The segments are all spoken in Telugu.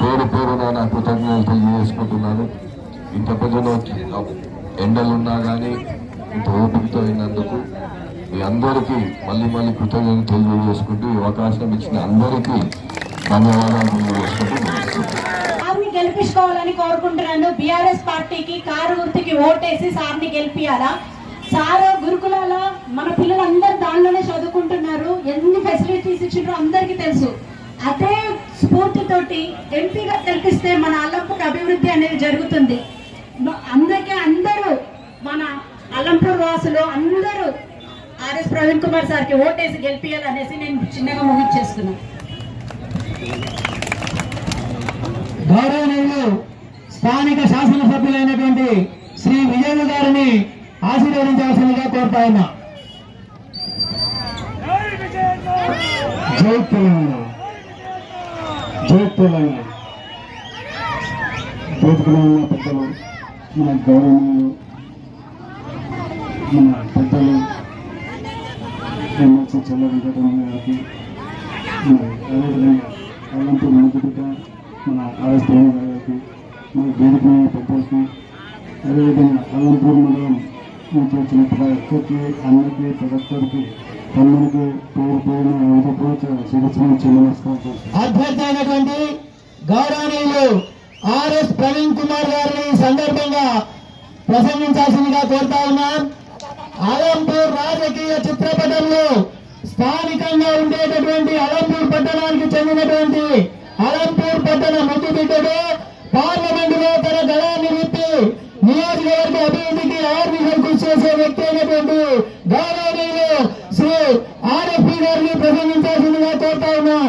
పేరు పేరున నా కృతజ్ఞతలు తెలియజేసుకుంటున్నాను. ఇంత పెద్దలో ఎండలున్నా కానీ ఇంత ఓపికతో అయినందుకు మీ అందరికీ మళ్ళీ మళ్ళీ కృతజ్ఞతలు తెలియజేసుకుంటూ ఈ అవకాశం ఇచ్చిన అందరికీ ధన్యవాదాలు తెలియజేసుకుంటూ సార్ని గెలిపించుకోవాలని కోరుకుంటున్నాను. బీఆర్ఎస్ పార్టీకి కారు గుర్తుకి ఓటేసి సార్ని గెలిపియాలా? సార్ గురుకులాల? మన పిల్లలందరూ దానిలోనే చదువుకుంటున్నారు. ఎన్ని ఫెసిలిటీస్ ఇచ్చిండ్రో అందరికీ తెలుసు. అదే స్ఫూర్తితోటి ఎంపీగా గెలిపిస్తే మన అల్లంపూర్ అభివృద్ధి అనేది జరుగుతుంది. అందుకే అందరూ మన అల్లంపూర్ వాసులు అందరూ ఆర్ఎస్ ప్రవీణ్ కుమార్ సార్కి ఓటేసి గెలిపియాలనేసి నేను చిన్నగా ముగించేస్తున్నాను గౌరవనీయులు స్థానిక శాసనసభ్యులైనటువంటి శ్రీ విజయ్ గారిని ఆశీర్వదించాల్సిందిగా కోరుతా ఉన్నా. జై తెలంగాణ. జై వేదికలో ఉన్న పెద్దలు మన గౌరవనీయులు మన పెద్దలు ఎమ్మెల్సీ చెల్ల వెంకటరమణ గారికి మరి అదేవిధంగా అల్లంపూర్ ముద్దుబిడ్డ మన ఆర్ఎస్ ప్రేమ గారికి మన వేదిక పెద్దలకి అదేవిధంగా అల్లంపూర్ మండలం నుంచి వచ్చిన ప్రతి ఒక్కరికి అన్నకి ప్రతి ఒక్కరికి తమ్ముడికి పేరు పేరున హృదయపూర్వక నమస్కారం గౌరవనీయులు ఆర్ఎస్ ప్రవీణ్ కుమార్ గారిని సందర్భంగా ప్రసంగించాల్సిందిగా కోరుతా ఉన్నాం. అలంపూర్ రాజకీయ చిత్రపటంలో స్థానికంగా ఉండేటటువంటి అలంపూర్ పట్టణానికి చెందినటువంటి అలంపూర్ పట్టణ ముద్దు బిడ్డడు పార్లమెంట్లో తన గళాన్ని విప్పి నియోజకవర్గ అభివృద్ధికి ఆర్మీ కృషి చేసే వ్యక్తి అయినటువంటి గౌరవనీయులు శ్రీ ఆర్ఎఫ్పి గారిని ప్రసంగించాల్సిందిగా కోరుతా ఉన్నాం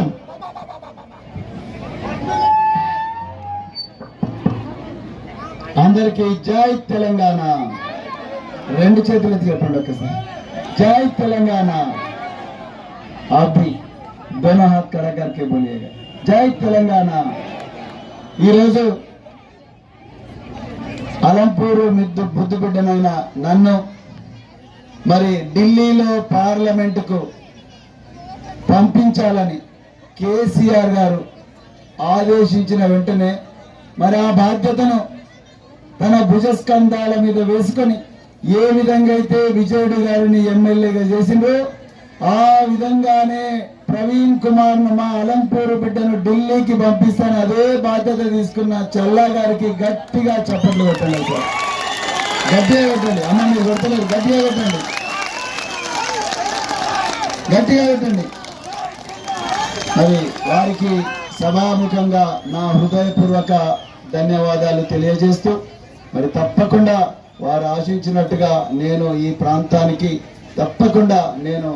అందరికీ జై తెలంగాణ రెండు చేతులు ఎత్తి చెప్పండి ఒక్కసారి జై తెలంగాణ అభి दोनों हाथ खड़ा करके बोलिएगा జై తెలంగాణ ఈరోజు అలంపూరు మిద్దు బుద్ధు బిడ్డనైన నన్ను మరి ఢిల్లీలో పార్లమెంటుకు పంపించాలని కేసీఆర్ గారు ఆదేశించిన వెంటనే మరి ఆ బాధ్యతను తన భుజస్కంధాల మీద వేసుకొని ఏ విధంగా అయితే విజయుడు గారిని ఎమ్మెల్యేగా చేసిండ్రో ఆ విధంగానే ప్రవీణ్ కుమార్ మా అలంపూరు బిడ్డను ఢిల్లీకి పంపిస్తాను అదే బాధ్యత తీసుకున్న చల్లా గారికి గట్టిగా చప్పట్లు కొట్టండి సార్ గట్టిగా పెట్టండి అమ్మ మీరు కొడతలేరు. గట్టిగా పెట్టండి గట్టిగా పెట్టండి మరి వారికి సభాముఖంగా నా హృదయపూర్వక ధన్యవాదాలు తెలియజేస్తూ మరి తప్పకుండా వారు ఆశించినట్టుగా నేను ఈ ప్రాంతానికి తప్పకుండా నేను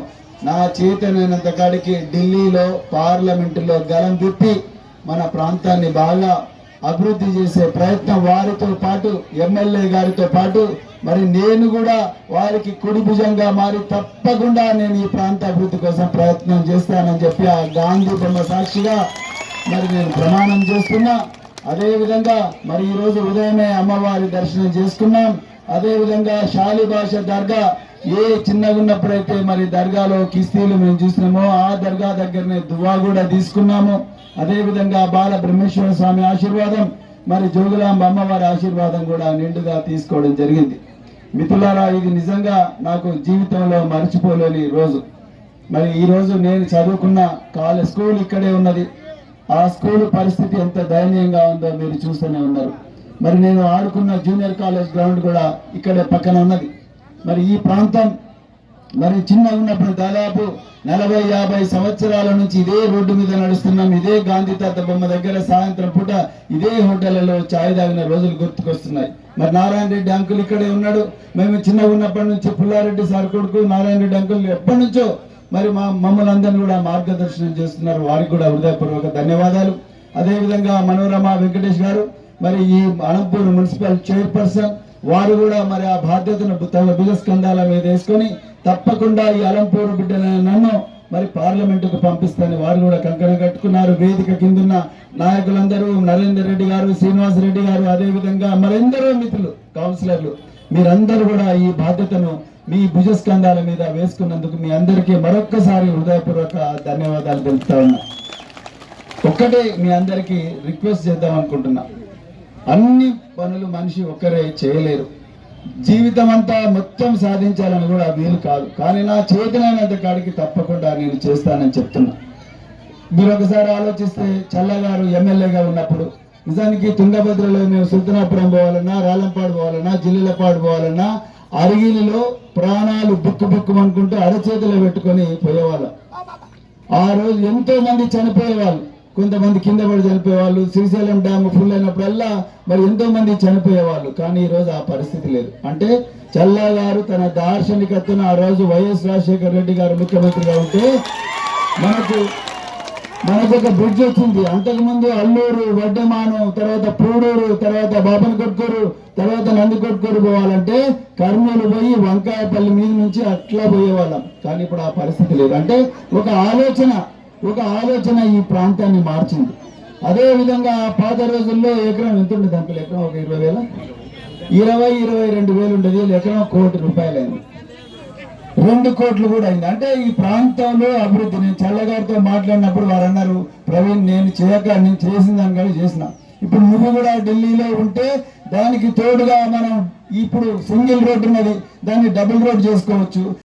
నా చేతనైనంత కాడికి ఢిల్లీలో పార్లమెంటులో గలం తిప్పి మన ప్రాంతాన్ని బాగా అభివృద్ధి చేసే ప్రయత్నం వారితో పాటు ఎమ్మెల్యే గారితో పాటు మరి నేను కూడా వారికి కుడి భుజంగా మారి తప్పకుండా నేను ఈ ప్రాంత అభివృద్ధి కోసం ప్రయత్నం చేస్తానని చెప్పి ఆ గాంధీ బొమ్మ సాక్షిగా మరి నేను ప్రమాణం చేస్తున్నా. అదేవిధంగా మరి ఈరోజు ఉదయమే అమ్మవారి దర్శనం చేసుకున్నాం. అదేవిధంగా భాష దర్గా ఏ చిన్నగా ఉన్నప్పుడైతే మరి దర్గాలో కిస్తీలు మేము చూసినామో ఆ దర్గా దగ్గరనే దువా కూడా తీసుకున్నాము. అదేవిధంగా బాల బ్రహ్మేశ్వర స్వామి ఆశీర్వాదం మరి జోగులాంబ అమ్మవారి ఆశీర్వాదం కూడా నిండుగా తీసుకోవడం జరిగింది. మిథులారా ఇది నిజంగా నాకు జీవితంలో మర్చిపోలేని రోజు. మరి ఈ రోజు నేను చదువుకున్న కాలేజ్ స్కూల్ ఇక్కడే ఉన్నది. ఆ స్కూల్ పరిస్థితి ఎంత దయనీయంగా ఉందో మీరు చూస్తూనే ఉన్నారు. మరి నేను ఆడుకున్న జూనియర్ కాలేజ్ గ్రౌండ్ కూడా ఇక్కడే పక్కన ఉన్నది. మరి ఈ ప్రాంతం మరి చిన్న ఉన్నప్పుడు దాదాపు నలభై యాభై సంవత్సరాల నుంచి ఇదే రోడ్డు మీద నడుస్తున్నాం ఇదే గాంధీ తాత బొమ్మ దగ్గర సాయంత్రం పూట ఇదే హోటళ్ళలో ఛాయ్ తాగిన రోజులు గుర్తుకొస్తున్నాయి. మరి నారాయణ రెడ్డి అంకుల్ ఇక్కడే ఉన్నాడు. మేము చిన్నగా ఉన్నప్పటి నుంచి పుల్లారెడ్డి సార్ కొడుకు నారాయణ రెడ్డి అంకుల్ ఎప్పటి నుంచో మరి మా మమ్మల్ని అందరినీ కూడా మార్గదర్శనం చేస్తున్నారు. వారికి కూడా హృదయపూర్వక ధన్యవాదాలు. అదేవిధంగా మనోరమ వెంకటేష్ గారు మరి ఈ అనంతపూర్ మున్సిపల్ చైర్పర్సన్ వారు కూడా మరి ఆ బాధ్యతను తమ భుజస్కంధాల మీద వేసుకొని తప్పకుండా ఈ అలంపూరు బిడ్డలైన నన్ను మరి పార్లమెంటుకు పంపిస్తాను వారు కూడా కంకణం కట్టుకున్నారు. వేదిక కిందున్న నాయకులందరూ నరేందర్ రెడ్డి గారు శ్రీనివాస్ రెడ్డి గారు అదేవిధంగా మరెందరో మిత్రులు కౌన్సిలర్లు మీరందరూ కూడా ఈ బాధ్యతను మీ భుజస్కంధాల మీద వేసుకున్నందుకు మీ అందరికీ మరొక్కసారి హృదయపూర్వక ధన్యవాదాలు తెలుపుతా ఉన్నా. ఒక్కటే మీ అందరికీ రిక్వెస్ట్ చేద్దాం అనుకుంటున్నా. అన్ని పనులు మనిషి ఒక్కరే చేయలేరు. జీవితం అంతా మొత్తం సాధించాలని కూడా వీలు కాదు. కానీ నా చేతనైనంత కాడికి తప్పకుండా నేను చేస్తానని చెప్తున్నా. మీరు ఒకసారి ఆలోచిస్తే చల్లగారు ఎమ్మెల్యేగా ఉన్నప్పుడు నిజానికి తుంగభద్రలో మేము సుల్తనాపురం పోవాలన్నా రాలంపాడు పోవాలన్నా జిల్లెలపాడు పోవాలన్నా అరిగిలిలో ప్రాణాలు బుక్కు బుక్కు అనుకుంటూ అరచేతిలో పెట్టుకొని పోయేవాళ్ళం. ఆ రోజు ఎంతో మంది చనిపోయేవాళ్ళు. కొంతమంది కింద పడి చనిపోయేవాళ్ళు శ్రీశైలం డ్యామ్ ఫుల్ అయినప్పుడల్లా మరి ఎంతో మంది చనిపోయేవాళ్ళు. కానీ ఈ రోజు ఆ పరిస్థితి లేదు. అంటే చల్లా గారు తన దార్శనికత్వం ఆ రోజు వైఎస్ రాజశేఖర రెడ్డి గారు ముఖ్యమంత్రిగా ఉంటే మనకు మనకు ఒక బ్రిడ్జ్ వచ్చింది. అంతకుముందు అల్లూరు వడ్డమాను తర్వాత పూడూరు తర్వాత బాపన కొట్టుకోరు తర్వాత నంది కొట్టుకోరు పోవాలంటే కర్నూలు పోయి వంకాయపల్లి మీద నుంచి అట్లా పోయేవాళ్ళం. కానీ ఇప్పుడు ఆ పరిస్థితి లేదు. అంటే ఒక ఆలోచన ఒక ఆలోచన ఈ ప్రాంతాన్ని మార్చింది. అదే విధంగా పాత రోజుల్లో ఎకరం ఎంత ఉండేది అంకుల్? ఎకరం ఒక ఇరవై వేల? ఇరవై ఇరవై రెండు వేలు ఉండేది. ఎకరం కోటి రూపాయలైంది. రెండు కోట్లు కూడా అయింది. అంటే ఈ ప్రాంతంలో అభివృద్ధి నేను చల్లగారితో మాట్లాడినప్పుడు వారు అన్నారు ప్రవీణ్ నేను చేయక నేను చేసిన దానికని చేసిన. ఇప్పుడు నువ్వు కూడా ఢిల్లీలో ఉంటే దానికి తోడుగా మనం ఇప్పుడు సింగిల్ రోడ్ ఉన్నది దాన్ని డబుల్ రోడ్ చేసుకోవచ్చు.